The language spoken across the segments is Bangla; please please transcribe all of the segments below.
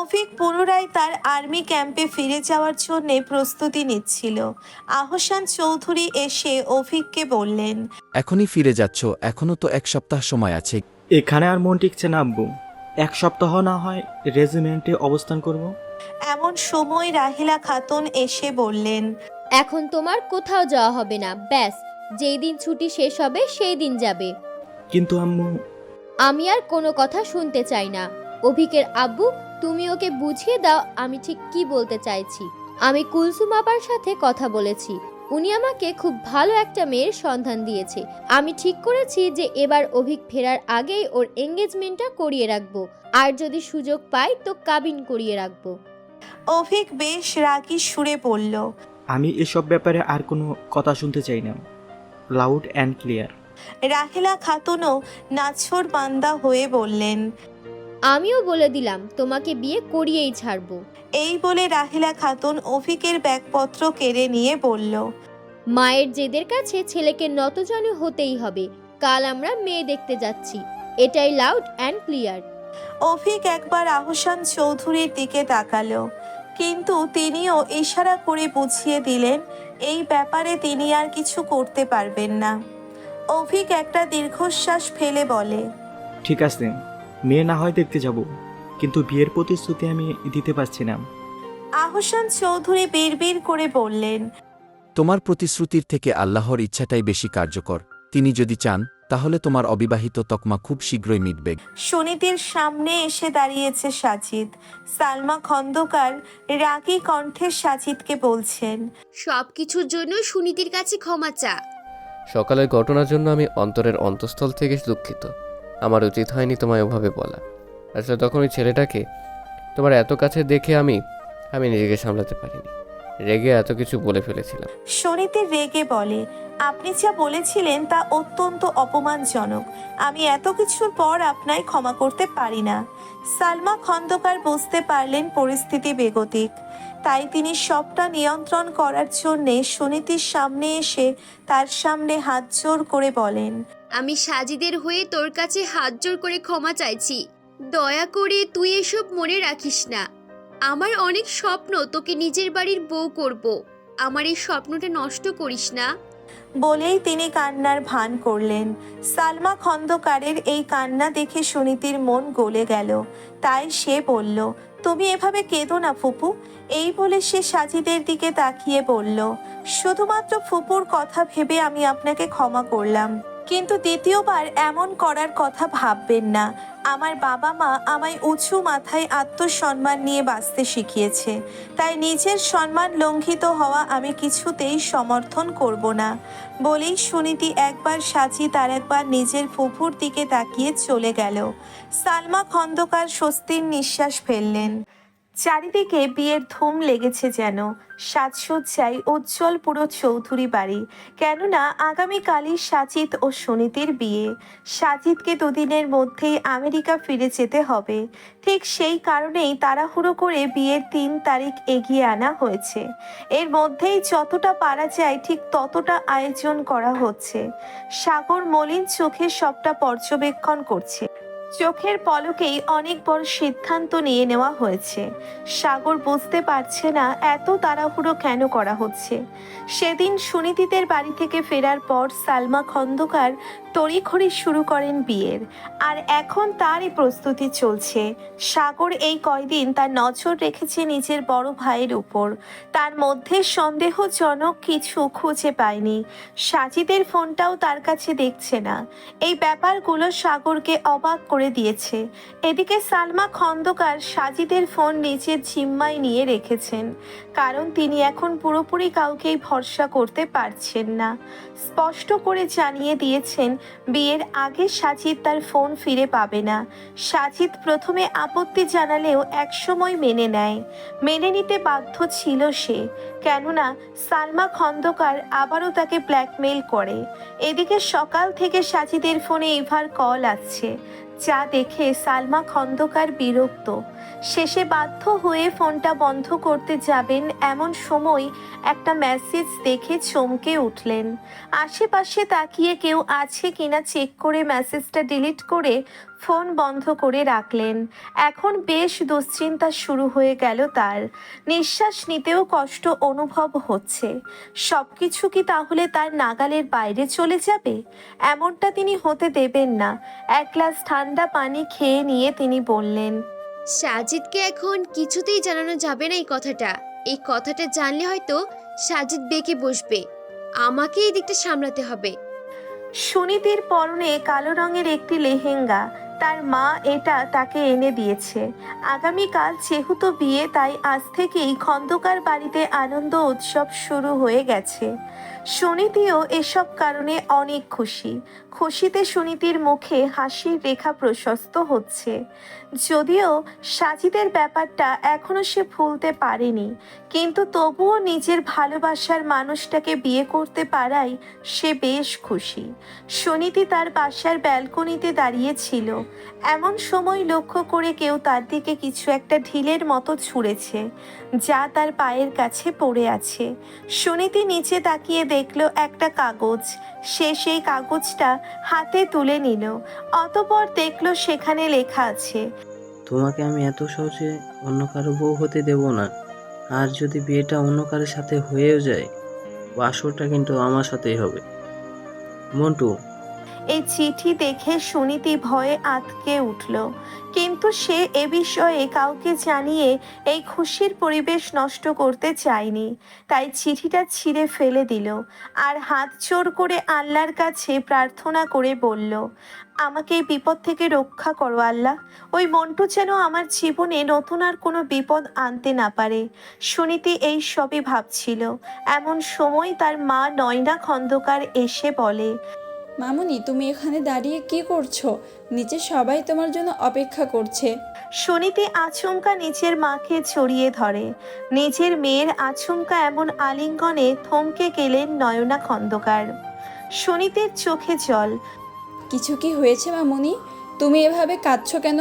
অভিক পুনরায় তার আর্মি ক্যাম্পে ফিরে যাওয়ার জন্য প্রস্তুতি নিচ্ছিল। আহসান চৌধুরী এসে অভিককে বললেন এখনই ফিরে যাচ্ছ এখনও তো এক সপ্তাহ সময় আছে। এখানে আর মন টিকছে না আব্বু। এক সপ্তাহ না হয় রেজিমেন্টে অবস্থান করব? এমন সময় রাহিলা খাতুন এসে বললেন এখন তোমার কোথাও যাওয়া হবে না ব্যাস। যেই দিন ছুটি শেষ হবে সেই দিন যাবে। কিন্তু আম্মু আমি আর কোনো কথা শুনতে চাই না। অভিকের আব্বু তুমি ওকে বুঝিয়ে দাও আমি ঠিক কি বলতে চাইছি। আমি কুলসুম আপার সাথে কথা বলেছি। উনি আমাকে খুব ভালো একটা মেয়ের সন্ধান দিয়েছে। আমি ঠিক করেছি যে এবার অভিক ফেরার আগেই ওর এঙ্গেজমেন্টটা করিয়ে রাখব। আর যদি সুযোগ পাই তো কাবিন করিয়ে রাখব। অভিক বেশ রাগী সুরে বলল আমি এসব ব্যাপারে আর কোনো কথা শুনতে চাই না। লাউড অ্যান্ড ক্লিয়ার রাহিলা খাতুনও নাছর বান্দা হয়ে বললেন আমিও বলে দিলাম তোমাকে বিয়ে করিয়েই ছাড়বো। এই বলে রাহিলা খাতুন অভিকের ব্যাগপত্র কেড়ে নিয়ে বলল মায়ের জেদের কাছে ছেলেকে নতজানু হতেই হবে। কাল আমরা মেয়ে দেখতে যাচ্ছি। এটাই লাউড অ্যান্ড ক্লিয়ার অভিক একবার আহসান চৌধুরীর দিকে তাকালো। কিন্তু তিনিও ইশারা করে বুঝিয়ে দিলেন এই ব্যাপারে তিনি আর কিছু করতে পারবেন না। অভিক একটা দীর্ঘশ্বাস ফেলে বলে ঠিক আছে মেয়ে না হয় দেখতে যাব কিন্তু বিয়ের প্রতিশ্রুতি আমি দিতে পারছি না। আহসান চৌধুরী বিড়বিড় করে বললেন তোমার প্রতিশ্রুতির থেকে আল্লাহর ইচ্ছাটাই বেশি কার্যকর। তিনি যদি চান তাহলে তোমার অবিবাহিত তকমা খুব শীঘ্রই মিটবে। সুনীতির সামনে এসে দাঁড়িয়েছে সাজিদ। সালমা খন্দকার রাগী কণ্ঠে সাজিদকে বলছেন সব কিছুর জন্য সুনীতির কাছে ক্ষমা চা। সকালের ঘটনার জন্য আমি অন্তরের অন্তঃস্থল থেকে দুঃখিত। আমার উচিত হয়নি তোমায় ওভাবে বলা। আসলে তখন ওই ছেলেটাকে তোমার এত কাছে দেখে আমি আমি নিজেকে সামলাতে পারিনি। রেগে এত কিছু বলে ফেলেছিলাম। সুনীতি রেগে বলে, আপনি যা বলেছিলেন তা অত্যন্ত অপমানজনক। আমি এত কিছুর পর আপনায় ক্ষমা করতে পারি না। সালমা খন্দকার বুঝতে পারলেন পরিস্থিতি বেগতিক। তাই তিনি সবটা নিয়ন্ত্রণ করার জন্যে সুনীতির সামনে এসে তার সামনে হাত জোর করে বলেন আমি সাজিদের হয়ে তোর কাছে হাত জোর করে ক্ষমা চাইছি। দয়া করে তুই এসব মনে রাখিস না। আমার অনেক স্বপ্ন তোকে নিজের বাড়ির বউ করব। আমার এই স্বপ্নটা নষ্ট করিস না। বলেই তিনি কান্নার ভান করলেন। সালমা খন্দকারের এই কান্না দেখে সুনীতির মন গলে গেল। তাই সে বলল তুমি এভাবে কেঁদো না, ফুপু। এই বলে সে সাজিদের দিকে তাকিয়ে বলল, শুধুমাত্র ফুপুর কথা ভেবে আমি আপনাকে ক্ষমা করলাম। কিন্তু দ্বিতীয়বার এমন করার কথা ভাববেন না। আমার বাবা মা আমায় উঁচু মাথায় আত্মসম্মান নিয়ে বাঁচতে শিখিয়েছে। তাই নিজের সম্মান লঙ্ঘিত হওয়া আমি কিছুতেই সমর্থন করব না। বলেই সুনীতি একবার সাজি তার একবার নিজের ফুফুর দিকে তাকিয়ে চলে গেল। সালমা খন্দকার স্বস্তির নিঃশ্বাস ফেললেন। চারিদিকে বিয়ের ধুম লেগেছে যেন। সাজসজ্জায় উজ্জ্বল পুরো চৌধুরী বাড়ি। কেননা আগামীকালই সাজিদ ও সুনীতির বিয়ে। সাজিদকে দুদিনের মধ্যেই আমেরিকা ফিরে যেতে হবে। ঠিক সেই কারণেই তাড়াহুড়ো করে বিয়ের তিন তারিখ এগিয়ে আনা হয়েছে। এর মধ্যেই যতটা পারা যায় ঠিক ততটা আয়োজন করা হচ্ছে। সাগর মলিন চোখে সবটা পর্যবেক্ষণ করছে। চোখের পলকেই অনেক বড় সিদ্ধান্ত নিয়ে নেওয়া হয়েছে। সাগর বুঝতে পারছে না এত তাড়াহুড়ো কেন করা হচ্ছে। সেদিন সুনীতিদের বাড়ি থেকে ফেরার পর সালমা খন্দকার তড়িঘড়ি শুরু করেন বিয়ের। আর এখন তারই প্রস্তুতি চলছে। সাগর এই কয়দিন তার নজর রেখেছে নিজের বড় ভাইয়ের উপর। তার মধ্যে সন্দেহজনক কিছু খুঁজে পায়নি। সাজিদের ফোনটাও তার কাছে দেখছে না। এই ব্যাপারগুলো সাগরকে অবাক করে দিয়েছে। এদিকে সালমা খন্দকার সাজিদের ফোন নিজের জিম্মায় নিয়ে রেখেছেন, কারণ তিনি এখন পুরোপুরি কাউকেই ভরসা করতে পারছেন না। স্পষ্ট করে জানিয়ে দিয়েছেন, বিয়ের আগে সাজিদ তার ফোন ফিরে পাবে না। সাজিদ প্রথমে আপত্তি জানালেও একসময় মেনে নেয়। মেনে নিতে বাধ্য ছিল সে, কেননা সালমা খন্দকার আবারও তাকে ব্ল্যাকমেল করে। এদিকে সকাল থেকে সাজিদের ফোনে এভার কল আসছে। যা দেখে সালমা খন্দকার বিরক্ত। শেষে বাধ্য হয়ে ফোনটা বন্ধ করতে যাবেন এমন সময় একটা মেসেজ দেখে চমকে উঠলেন। আশেপাশে তাকিয়ে কেউ আছে কিনা চেক করে মেসেজটা ডিলিট করে ফোন বন্ধ করে রাখলেন। এখন বেশ দুশ্চিন্তা শুরু হয়ে গেল তার। নিঃশ্বাস নিতেও কষ্ট অনুভব হচ্ছে। সব কিছু কি তাহলে তার নাগালের বাইরে চলে যাবে? এমনটা তিনি হতে দেবেন না। এক গ্লাস ঠান্ডা পানি খেয়ে নিয়ে তিনি বললেন সাজিদকে এখন কিছুতেই জানানো যাবে না এই কথাটা। এই কথাটা জানলে হয়তো সাজিদ বেঁকে বসবে। আমাকে এই দিকটা সামলাতে হবে। সুনীতির পরনে কালো রঙের একটি লেহেঙ্গা তার মা এটা তাকে এনে দিয়েছে। আগামীকাল যেহেতু বিয়ে, তাই আজ থেকেই খন্দকার বাড়িতে আনন্দ উৎসব শুরু হয়ে গেছে। সুনীতিও এসব কারণে অনেক খুশি। খুশিতে সুনীতির মুখে হাসির রেখা প্রশস্ত হচ্ছে। যদিও সাজিদের ব্যাপারটা এখনও সে ভুলতে পারেনি, কিন্তু তবুও নিজের ভালোবাসার মানুষটাকে বিয়ে করতে পারায় সে বেশ খুশি। সুনীতি তার বাসার ব্যালকনিতে দাঁড়িয়েছিল। এমন সময় লক্ষ্য করে কেউ তার দিকে কিছু একটা ঢিলের মতো ছুঁড়েছে, যা তার পায়ের কাছে পড়ে আছে। সুনীতি নিচে তাকিয়ে দেখল একটা কাগজ। সে সেই কাগজটা হাতে তুলে নিল। অতপর দেখল সেখানে লেখা আছে, তোমাকে আমি এত সহজে অন্য কারও বউ হতে দেব না। আর যদি বিয়েটা অন্য কারোর সাথে হয়েও যায়, বাসরটা কিন্তু আমার সাথেই হবে। মন্টু এই চিঠি দেখে সুনীতি ভয়ে আতকে উঠল। কিন্তু সে এ বিষয়ে কাউকে জানিয়ে এই খুশির পরিবেশ নষ্ট করতে চায়নি। তাই চিঠিটা ছিঁড়ে ফেলে দিল আর হাত জোর করে আল্লাহর কাছে প্রার্থনা করে বলল, আমাকে এই বিপদ থেকে রক্ষা করো আল্লাহ। ওই মন্টু যেন আমার জীবনে নতুন আর কোনো বিপদ আনতে না পারে। সুনীতি এই সবই ভাবছিল। এমন সময় তার মা নয়না খন্দকার এসে বলে মামুনি তুমি এখানে দাঁড়িয়ে কি করছ? নিচে সবাই তোমার জন্য অপেক্ষা করছে। সুনীতি আচমকা নিজের মাকে ছড়িয়ে ধরে। নিজের মেয়ের আচমকা এমন আলিঙ্গনে থমকে গেলেন নয়না খন্দকার। সুনীতির চোখে জল। কিছু কি হয়েছে মামুনি? তুমি এভাবে কাঁদছো কেন?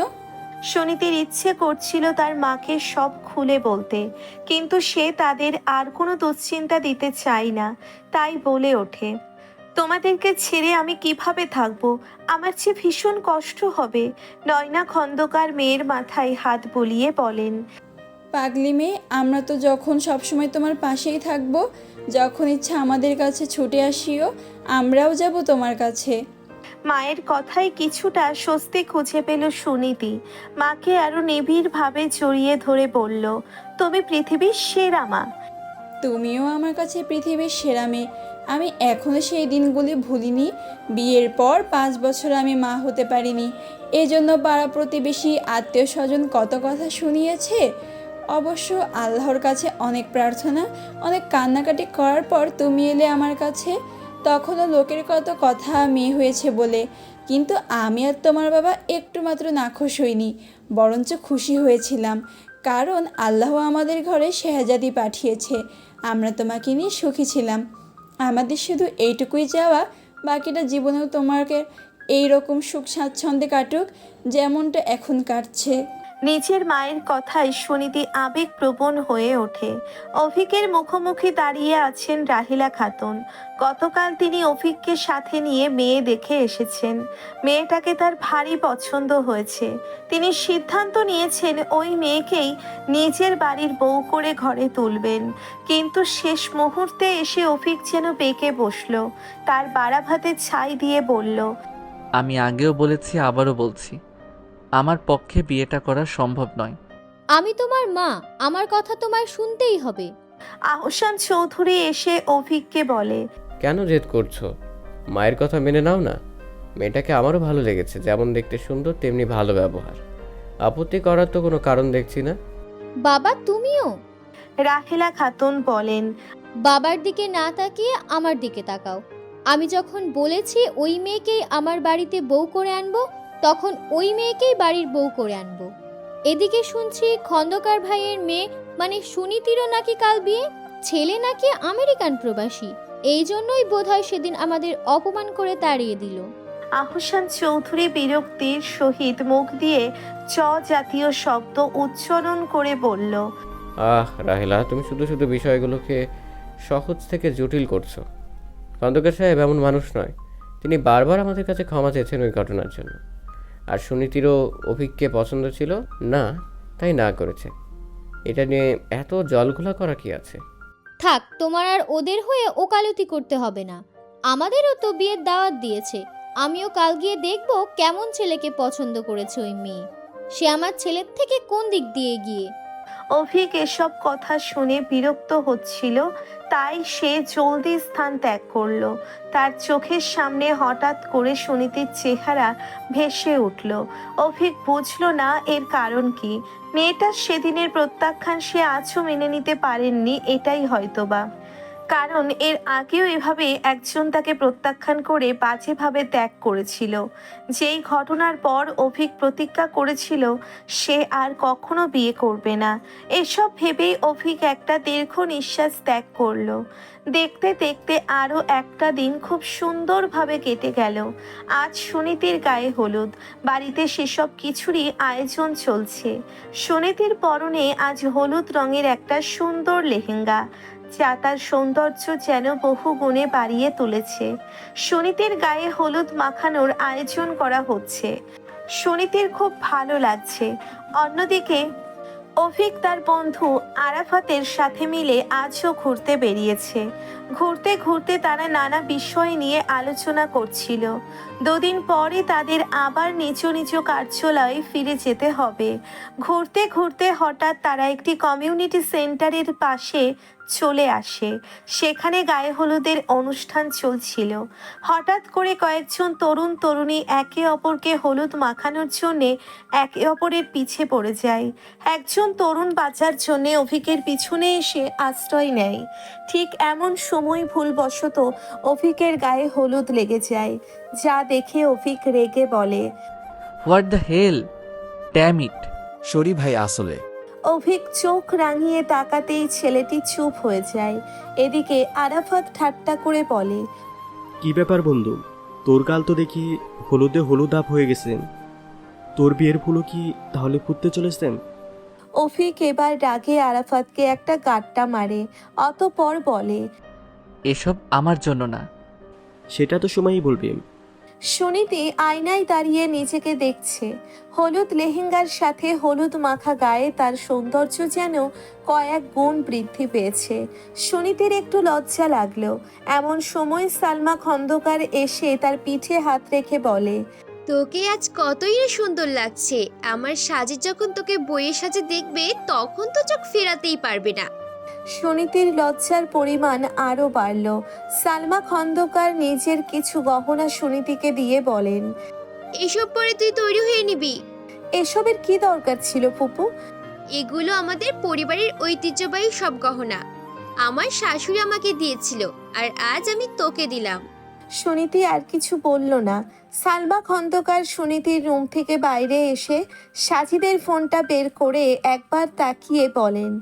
সুনীতির ইচ্ছে করছিল তার মাকে সব খুলে বলতে কিন্তু সে তাদের আর কোনো দুশ্চিন্তা দিতে চায় না তাই বলে ওঠে। তোমাদেরকে ছেড়ে আমি কীভাবে থাকব? আমার চেয়ে ভীষণ কষ্ট হবে। নয়না খন্দকার মেয়ের মাথায় হাত বলিয়ে বলেন পাগলি মেয়ে আমরা তো যখন সবসময় তোমার পাশেই থাকব যখন ইচ্ছা আমাদের কাছে ছুটে আসিও আমরাও যাব তোমার কাছে। মায়ের কথায় কিছুটা স্বস্তি খুঁজে পেল সুনীতি। মাকে আরও নিবিড়ভাবে জড়িয়ে ধরে বলল তুমি পৃথিবীর সেরা মা। তুমিও আমার কাছে পৃথিবীর সেরা মেয়ে। আমি এখনও সেই দিনগুলি ভুলিনি। বিয়ের পর পাঁচ বছর আমি মা হতে পারিনি। এজন্য পাড়া প্রতিবেশী আত্মীয় স্বজন কত কথা শুনিয়েছে? অবশ্য আল্লাহর কাছে অনেক প্রার্থনা, অনেক কান্নাকাটি করার পর তুমি এলে আমার কাছে। তখনও লোকের কত কথা মেয়ে হয়েছে বলে। কিন্তু আমি আর তোমার বাবা একটু মাত্র নাখোশ হইনি, বরঞ্চ খুশি হয়েছিলাম। কারণ আল্লাহ আমাদের ঘরে শেহাজাদি পাঠিয়েছে। আমরা তোমাকে নিয়ে সুখী ছিলাম। আমাদের শুধু এইটুকুই যাওয়া বাকিটা জীবনেও তোমাকে এই রকম সুখ স্বাচ্ছন্দ্যে কাটুক, যেমনটা এখন কাটছে। নিজের মায়ের কথায় সুনীতি আবেগপ্রবণ হয়ে ওঠে। অভিকের মুখোমুখি দাঁড়িয়ে আছেন রাহিলা খাতুন। গতকাল তিনি অভিককে সাথে নিয়ে মেয়ে দেখে এসেছেন। মেয়েটাকে তার ভারী পছন্দ হয়েছে। তিনি সিদ্ধান্ত নিয়েছেন ওই মেয়েকেই নিজের বাড়ির বউ করে ঘরে তুলবেন। কিন্তু শেষ মুহূর্তে এসে অভিক যেন বেঁকে বসল। তার বাড়া ভাতে ছাই দিয়ে বলল, আমি আগেও বলেছি, আবারও বলছি। আমার পক্ষে বিয়েটা করা সম্ভব নয়। আমি তোমার মা আমার কথা তোমায় শুনতেই হবে। আহসান চৌধুরী এসে অভিককে বলে কেন জেদ করছ? মায়ের কথা মেনে নাও না। মেয়েটাকে আমারও ভালো লেগেছে যেমন দেখতে সুন্দর তেমনি ভালো ব্যবহার। আপত্তি করার তো কোনো কারণ দেখছি না। বাবা তুমিও? রাহেলা খাতুন বলেন বাবার দিকে না তাকিয়ে আমার দিকে তাকাও। আমি যখন বলেছি ওই মেয়েকেই আমার বাড়িতে বউ করে আনব তখন ওই মেয়েকেই বাড়ির বউ করে আনব। এদিকে শুনছি খন্দকার ভাইয়ের মেয়ে মানে সুনীতিরও নাকি কাল বিয়ে ছেলে নাকি আমেরিকান প্রবাসী। এই জন্যই বোধহয় সেদিন আমাদের অপমান করে তাড়িয়ে দিল। আহসান চৌধুরী বিরক্তির সহিত মুখ দিয়ে চ জাতীয় শব্দ উচ্চারণ করে বলল আহ রাহেলা তুমি শুধু শুধু বিষয়গুলোকে সহজ থেকে জটিল করছ। খন্দকার সাহেব এমন মানুষ নয় তিনি বারবার আমাদের কাছে ক্ষমা চেয়েছেন ওই ঘটনার জন্য। আর সুনীতিরও অভিককে পছন্দ ছিল? না, তাই না করেছে। এটা নিয়ে এত জলঘোলা করা কি আছে? থাক, তোমার আর ওদের হয়ে ওকালতি করতে হবে না। আমাদেরও তো বিয়ের দাওয়াত দিয়েছে। আমিও কাল গিয়ে দেখব কেমন ছেলেকে পছন্দ করেছে ওই মেয়ে। সে আমার ছেলের থেকে কোন দিক দিয়ে গিয়ে অভিক এসব কথা শুনে বিরক্ত হচ্ছিল, তাই সে জলদি স্থান ত্যাগ করল। তার চোখের সামনে হঠাৎ করে সুনীতির চেহারা ভেসে উঠল। অভিক বুঝল না এর কারণ কি। মেয়েটার সেদিনের প্রত্যাখ্যান সে আজও মেনে নিতে পারেননি, এটাই হয়তোবা। কারণ এর আগেও এভাবে একজন তাকে প্রত্যাখ্যান করে বাজেভাবে ত্যাগ করেছিল। যেই ঘটনার পর অভিক প্রতিজ্ঞা করেছিল, সে আর কখনো বিয়ে করবে না। এসব ভেবেই অভিক একটা দীর্ঘ নিঃশ্বাস ত্যাগ করল। দেখতে দেখতে আরও একটা দিন খুব সুন্দরভাবে কেটে গেল। আজ সুনীতির গায়ে হলুদ। বাড়িতে সেসব কিছুরই আয়োজন চলছে। সুনীতির পরনে আজ হলুদ রঙের একটা সুন্দর লেহেঙ্গা। যা তার সৌন্দর্য যেন বহু গুণে বাড়িয়ে তুলেছে। সুনীতির গায়ে হলুদ মাখানোর আয়োজন করা হচ্ছে। সুনীতির খুব ভালো লাগছে। অন্যদিকে, অভিক তার বন্ধু আরাফাতের সাথে মিলে আজও ঘুরতে বেরিয়েছে। ঘুরতে ঘুরতে তারা নানা বিষয় নিয়ে আলোচনা করছিল। দুদিন পরে তাদের আবার নিজ নিজ কার্যালয়ে ফিরে যেতে হবে। ঘুরতে ঘুরতে হঠাৎ তারা একটি কমিউনিটি সেন্টারের পাশে চলে আসে। সেখানে গায়ে হলুদের অনুষ্ঠান চলছিল। হঠাৎ করে কয়েকজন তরুণ তরুণী একে অপরকে হলুদ মাখানোর জন্যে একে অপরের পিছে পড়ে যায়। একজন তরুণ বাঁচার জন্যে অভিকের পিছনে এসে আশ্রয় নেয়। ঠিক এমন সময় ভুলবশত অফিকের গায়ে হলুদ লেগে যায়। যা দেখে অফিক রেগে বলে what the hell? Damn it. Sorry ভাই আসলে। অভিক চোখ রাঙিয়ে তাকাতেই ছেলেটি চুপ হয়ে যায়। এদিকে আরাফাত ঠাট্টা করে বলে কি ব্যাপার বন্ধু? তোর গাল তো দেখি হলুদে হলুদ আপ হয়ে গেছেন। তোর বিয়ের ফুলও কি তাহলে ফুটতে চলেছেন? অভিক এবার রাগে আরাফাতকে একটা গাট্টা মারে অতপর বলে এসব আমার জন্য না। সেটা তো সময়ই বলবে। সুনীতি আয়নায় দাঁড়িয়ে নিজেকে দেখছে। হলুদ লেহেঙ্গার সাথে হলুদ মাখা গায়ে তার সৌন্দর্য যেন কয়েক গুণ বৃদ্ধি পেয়েছে। সুনীতির একটু লজ্জা লাগল। এমন সময় সালমা খন্দকার এসে তার পিঠে হাত রেখে বলে তোকে আজ কতই না সুন্দর লাগছে। আমার সাজে যখন তোকে বইয়ের সাজে দেখবে তখন তো চোখ ফেরাতেই পারবে না। সুনীতির লজ্জার পরিমাণ আরও বাড়ল। সালমা খন্দকার নিজের কিছু গহনা সুনীতিকে দিয়ে বলেন এসব পরে তুই তৈরি হয়ে নিবি। এসবের কি দরকার ছিল ফুপু? এগুলো আমাদের পরিবারের ঐতিহ্যবাহী সব গহনা। আমার শাশুড়ি আমাকে দিয়েছিল আর আজ আমি তোকে দিলাম। সুনীতি আর কিছু বলল না। সালমা খন্দকার সুনীতির রুম থেকে বাইরে এসে সাজিদের ফোনটা বের করে একবার তাকিয়ে বলেন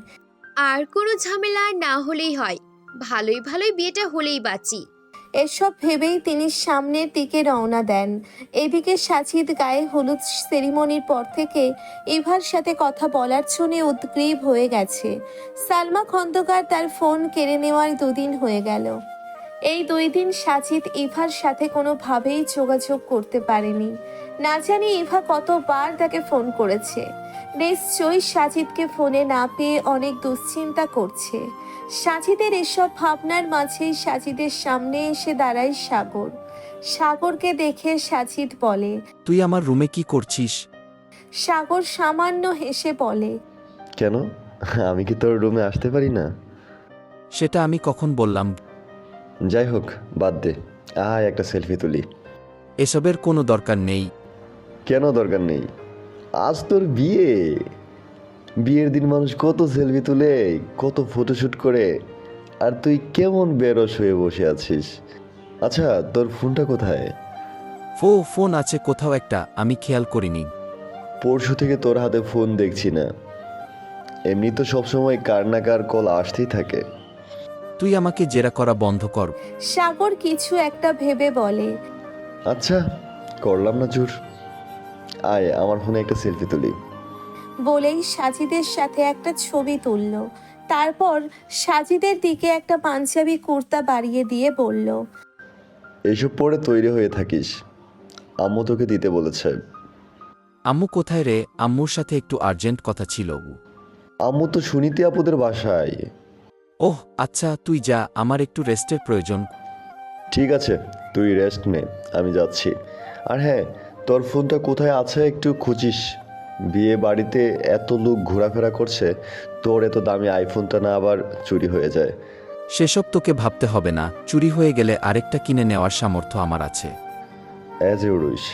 আর কোনো ঝামেলা না হলেই হয়। ভালোই ভালোই বিয়েটা হলেই বাঁচি। এসব ভেবেই তিনি সামনের দিকে রওনা দেন। এদিকে সাজিদ গায়ে হলুদ সেরিমনির পর থেকে ইভার সাথে কথা বলার জন্য উদ্গ্রীব হয়ে গেছে। সালমা খন্দকার তার ফোন কেড়ে নেওয়ার দুদিন হয়ে গেল। এই দুই দিন সাজিদ ইভার সাথে কোনোভাবেই যোগাযোগ করতে পারেনি। না জানি ইভা কতবার তাকে ফোন করেছে। নিশ্চয়ই সাজিদকে ফোনে না পেয়ে অনেক দুশ্চিন্তা করছে। সাজিদের এসব ভাবনার মাঝেই সাজিদের সামনে এসে দাঁড়ায় সাগর। সাগরকে দেখে সাজিদ বলে তুই আমার রুমে কি করছিস? সাগর সামান্য হেসে বলে কেন? আমি কি তোর রুমে আসতে পারি না? সেটা আমি কখন বললাম। যাই হোক বাদ দে। আয় একটা সেলফি তুলি। এসবের কোনো দরকার নেই। কেন দরকার নেই? আজ তোর বিয়ে। বিয়ের দিন মানুষ কত সেলফি তুলে কত ফটোশ্যুট করে আর তুই কেমন বেরস হয়ে বসে আছিস? আচ্ছা তোর ফোনটা কোথায়? ফো ফোন আছে কোথাও একটা আমি খেয়াল করিনি। পরশু থেকে তোর হাতে ফোন দেখছি না। এমনি তো সবসময় কার না কার কল আসতেই থাকে। তুই আমাকে জেরা করা বন্ধ কর। সাগর কিছু একটা ভেবে বলে। আচ্ছা করলাম না জোর আয় আমার ফোনে একটা সেলফি তুলি। বলেই সাজিদের সাথে একটা ছবি তুলল। তারপর সাজিদের দিকে একটা পাঞ্জাবি কুর্তা বাড়িয়ে দিয়ে বলল এইসব পরে তৈরি হয়ে থাকিস। আম্মু তোকে দিতে বলেছে। আম্মু কোথায় রে? আম্মুর সাথে একটু আর্জেন্ট কথা ছিল আম্মু তো সুনীতি আপুদের বাসায়। ওহ আচ্ছা তুই যা আমার একটু রেস্টের প্রয়োজন। ঠিক আছে তুই রেস্ট নে আমি যাচ্ছি। আর হ্যাঁ তোর ফোনটা কোথায় আছে একটু খুঁজিস। বিয়ে বাড়িতে এত লোক ঘোরাফেরা করছে তোর এত দামি আইফোনটা না আবার চুরি হয়ে যায়। সেসব তোকে ভাবতে হবে না চুরি হয়ে গেলে আরেকটা কিনে নেওয়ার সামর্থ্য আমার আছে। As you wish.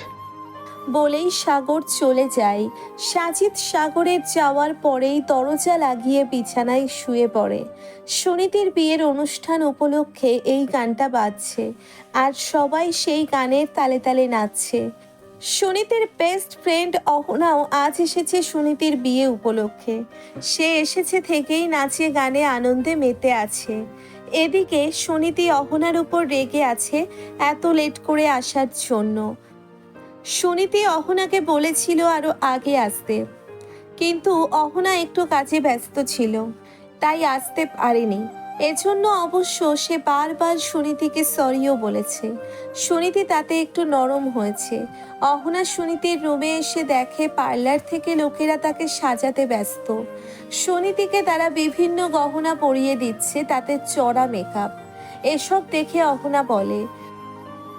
বলেই সাগর চলে যায়। সাজিদ সাগরের যাওয়ার পরেই দরজা লাগিয়ে বিছানায় শুয়ে পড়ে। সুনীতির বিয়ের অনুষ্ঠান উপলক্ষে এই গানটা বাজছে আর সবাই সেই গানের তালে তালে নাচছে। সুনীতির বেস্ট ফ্রেন্ড অহনাও আজ এসেছে সুনীতির বিয়ে উপলক্ষে। সে এসেছে থেকেই নাচে গানে আনন্দে মেতে আছে। এদিকে সুনীতি অহনার উপর রেগে আছে এত লেট করে আসার জন্য। সুনীতি অহনাকে বলেছিল আরও আগে আসতে। কিন্তু অহনা একটু কাজে ব্যস্ত ছিল, তাই আসতে পারেনি। এজন্য অবশ্য সে বারবার সুনীতিকে সরিও বলেছে। সুনীতি তাতে একটু নরম হয়েছে। অহনা সুনীতির রুমে এসে দেখে পার্লার থেকে লোকেরা তাকে সাজাতে ব্যস্ত। সুনীতিকে তারা বিভিন্ন গহনা পরিয়ে দিচ্ছে, তাতে চড়া মেকআপ এসব দেখে অহনা বলে,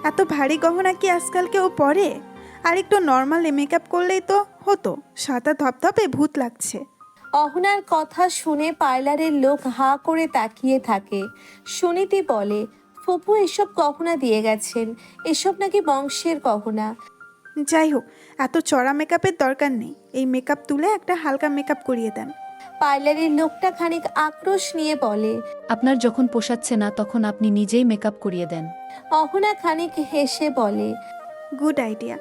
এত ভারী গহনা কি আজকাল কেউ পরে? আর একটু নর্মাল মেকআপ করলেই তো হতো। সাদা ধপধপে ভূত লাগছে। অহনার কথা শুনে পার্লারের লোক হা করে তাকিয়ে থাকে। সুনীতি বলে ফুপু এসব গহনা দিয়ে গেছেন। এসব নাকি বংশের গহনা। যাই হোক এত চড়া মেকআপের দরকার নেই। এই মেকআপ তুলে একটা হালকা মেকআপ করিয়ে দেন। পার্লারের লোকটা খানিক আক্রোশ নিয়ে বলে আপনার যখন পোষাচ্ছে না তখন আপনি নিজেই মেকআপ করিয়ে দেন। অহনা খানিক হেসে বলে গুড আইডিয়া।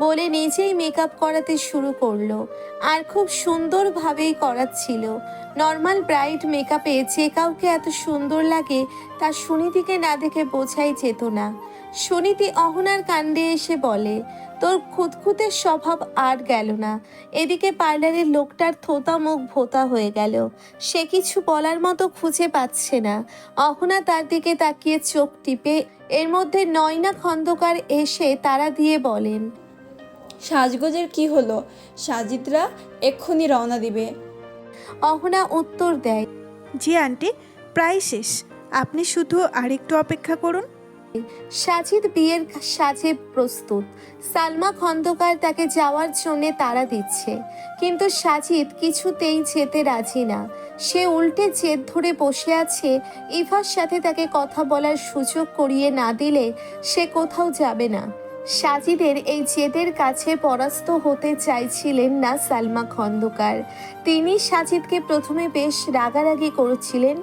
বলে নিজেই মেকআপ করাতে শুরু করল। আর খুব সুন্দরভাবেই করাচ্ছিল। নর্মাল ব্রাইট মেকআপে যে কাউকে এত সুন্দর লাগে, তা সুনীতিকে না দেখে বোঝাই যেত না। সুনীতি অহনার কাণ্ডে এসে বলে, তোর খুঁতখুঁতের স্বভাব আর গেল না। এদিকে পার্লারের লোকটার থোতা মুখ ভোতা হয়ে গেল। সে কিছু বলার মতো খুঁজে পাচ্ছে না। অহনা তার দিকে তাকিয়ে চোখ টিপে, এর মধ্যে নয়না খন্দকার এসে তারা দিয়ে বলেন সাজগোজের কি হলো? সাজিদরা এক্ষুনি রওনা দিবে। অহনা উত্তর দেয় জি আন্টি প্রায় শেষ। আপনি শুধু আরেকটু অপেক্ষা করুন। সাজিদ বিয়ের সাজে প্রস্তুত। সালমা খন্দকার তাকে যাওয়ার জন্য তাড়া দিচ্ছে। কিন্তু সাজিদ কিছুতেই যেতে রাজি না। সে উল্টে জেদ ধরে বসে আছে ইভার সাথে তাকে কথা বলার সুযোগ করিয়ে না দিলে সে কোথাও যাবে না। সাজিদের এই জেদের কাছে পরাস্ত হতে চাইছিলেন না সালমা খন্দকার। তিনি সাজিদকে প্রথমে বেশ রাগারাগি করেছিলেন,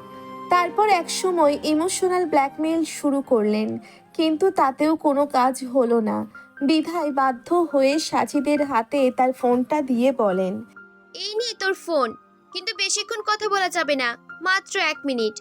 তারপর একসময় ইমোশনাল ব্ল্যাকমেইল শুরু করলেন, কিন্তু তাতেও কোনো কাজ হলো না। বিধায় বাধ্য হয়ে সাজিদের হাতে তার ফোনটা দিয়ে বলেন, এই নিয়ে তোর ফোন, কিন্তু বেশিক্ষণ কথা বলা যাবে না, মাত্র এক মিনিট।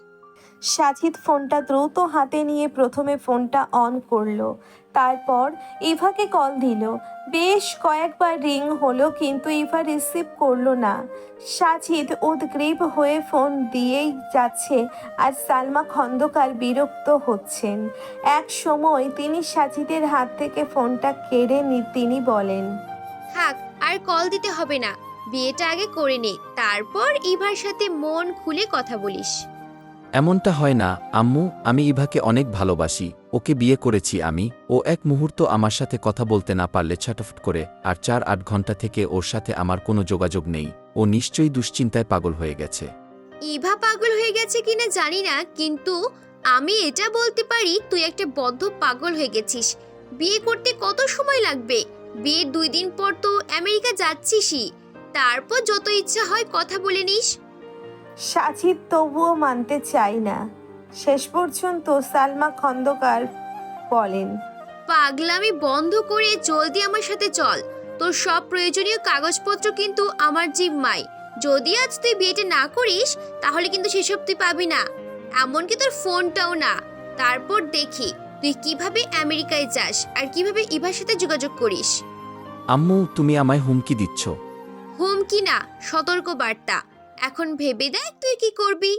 সাজিদ ফোনটা দ্রুত হাতে নিয়ে প্রথমে ফোনটা অন করল। তারপর ইভাকে কল দিল। বেশ কয়েকবার রিং হলো কিন্তু ইভা রিসিভ করল না। সাজিদ উদ্গ্রীব হয়ে ফোন দিয়েই যাচ্ছে আর সালমা খন্দকার বিরক্ত হচ্ছেন। এক সময় তিনি সাজিদের হাত থেকে ফোনটা কেড়ে নি, তিনি বলেন, থাক, আর কল দিতে হবে না। বিয়েটা আগে করে নে, তারপর ইভার সাথে মন খুলে কথা বলিস। এমনটা হয় না, আম্মু, আমি ইভাকে অনেক ভালোবাসি, ওকে বিয়ে করেছি আমি, ও এক মুহূর্ত আমার সাথে কথা বলতে না পারলে ছটফট করে, আর চার আট ঘণ্টা থেকে ওর সাথে আমার কোনো যোগাযোগ নেই, ও নিশ্চয়ই দুশ্চিন্তায় পাগল হয়ে গেছে। ইভা পাগল হয়ে গেছে কিনা জানি না, কিন্তু আমি এটা বলতে পারি, তুই একটা বদ্ধ পাগল হয়ে গেছিস। বিয়ে করতে কত সময় লাগবে? বিয়ের দুই দিন পর তো আমেরিকা যাচ্ছিসই। তারপর যত ইচ্ছা হয় কথা বলে নিস। সাজিদ তবুও মানতে চাই না। শেষ পর্যন্ত সালমা খন্দকার বলেন পাগলামি বন্ধ করে জলদি আমার সাথে চল। তোর সব প্রয়োজনীয় কাগজপত্র কিন্তু আমার জিম্মায় যদি আজ তুই বিয়েটা না করিস তাহলে কিন্তু সেসব তুই পাবি না। এমনকি তোর ফোনটাও না। তারপর দেখি তুই কীভাবে আমেরিকায় যাস আর কীভাবে ইভার সাথে যোগাযোগ করিস। আম্মু তুমি আমায় হুমকি দিচ্ছ। হুমকি না সতর্ক বার্তা এখন ভেবে দেখ তুই কি করবি।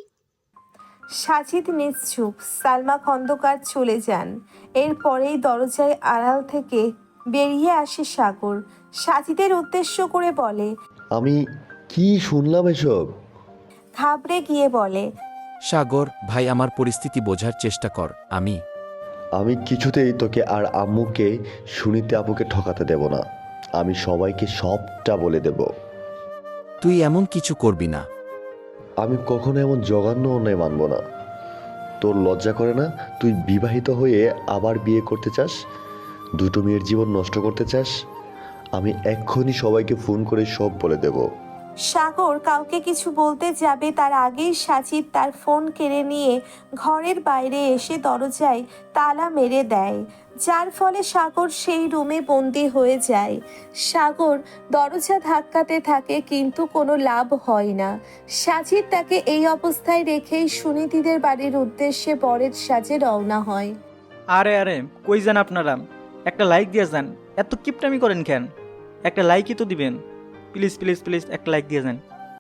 সাজিদ নিশ্চুপ সালমা খন্দকার চলে যান। এরপরেই দরজায় আড়াল থেকে বেরিয়ে আসে সাগর। সাজিদের উদ্দেশ্য করে বলে আমি কি শুনলাম এসব? ঘাবড়ে গিয়ে বলে সাগর ভাই আমার পরিস্থিতি বোঝার চেষ্টা কর আমি। আমি কিছুতেই তোকে আর আম্মুকে সুনিতে আপুকে ঠকাতে দেব না। আমি সবাইকে সবটা বলে দেব। তুই এমন কিছু করবি না। আমি কখনো এমন জঘন্য অন্যায় মানব না। তোর লজ্জা করে না? তুই বিবাহিত হয়ে আবার বিয়ে করতে চাস? দুটো মেয়ের জীবন নষ্ট করতে চাস? আমি এক্ষুনি সবাইকে ফোন করে সব বলে দেব। সাগর কাউকে কিছু বলতে যাবে তার আগেই সাজিদ তার ফোন কেড়ে নিয়ে ঘরের বাইরে এসে দরজায় তালা মেরে দেয়, যার ফলে সাগর সেই রুমে বন্দি হয়ে যায়। সাগর দরজা ধাক্কাতে থাকে কিন্তু কোনো লাভ হয় না। সাজিদ তাকে এই অবস্থায় রেখেই সুনীতিদের বাড়ির উদ্দেশ্যে বরের সাজে রওনা হয়। আরে আরে, কই যান আপনারা? একটা লাইক দিয়ে যান। এত কিপটামি করেন কেন? একটা লাইকই তো দিবেন। প্লিজ প্লিজ প্লিজ একটা লাইক দিয়ে যান